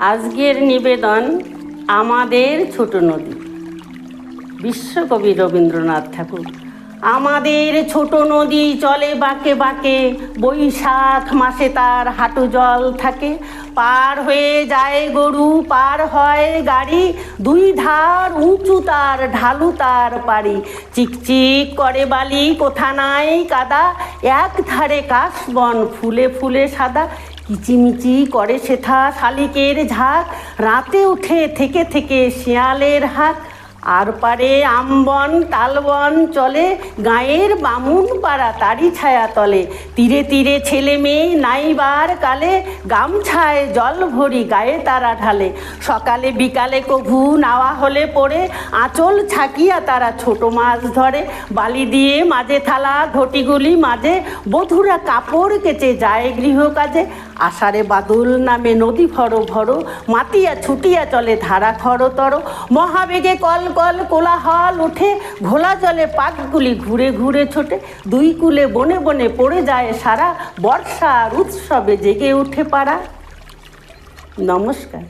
আজকের নিবেদন, আমাদের ছোট নদী। বিশ্বকবি রবীন্দ্রনাথ ঠাকুর, আমাদের ছোট নদী চলে বাঁকে বাঁকে, বৈশাখ মাসে তার হাঁটু জল থাকে। পার হয়ে যায় গরু, পার হয় গাড়ি, দুই ধার উঁচু তার, ঢালু তার পারি চিকচিক করে বালি, কোথা নাই কাদা, এক ধারে কাশবন ফুলে ফুলে সাদা। কিচিমিচি করে সেথা শালিকের ঝাঁক। রাতে উঠে থেকে থেকে শিয়ালের হাক আর পারে আমবন তালবন চলে, গায়ের বামুন পাড়া তারি ছায়া তলে। তীরে তীরে ছেলে মেয়ে নাইবার কালে, গামছায় জল ভরি গায়ে তারা ঢালে। সকালে বিকালে কভু নাওয়া হলে পড়ে, আঁচল ছাকিয়া তারা ছোট মাছ ধরে। বালি দিয়ে মাঝে থালা, ঘটিগুলি মাঝে, বধুরা কাপড় কেচে যায় গৃহ কাজে আষাঢ়ে বাদুল নামে নদী ভরো ভরো, মাতিয়া ছুটিয়া চলে ধারা খরতর। মহাবেগে কল কল কোলাহল উঠে ঘোলা জলে পাখিগুলি ঘুরে ঘুরে ছোটে। দুই কুলে বনে বনে পড়ে যায় সারা, বর্ষার উৎসবে জেগে উঠে পাড়া। নমস্কার।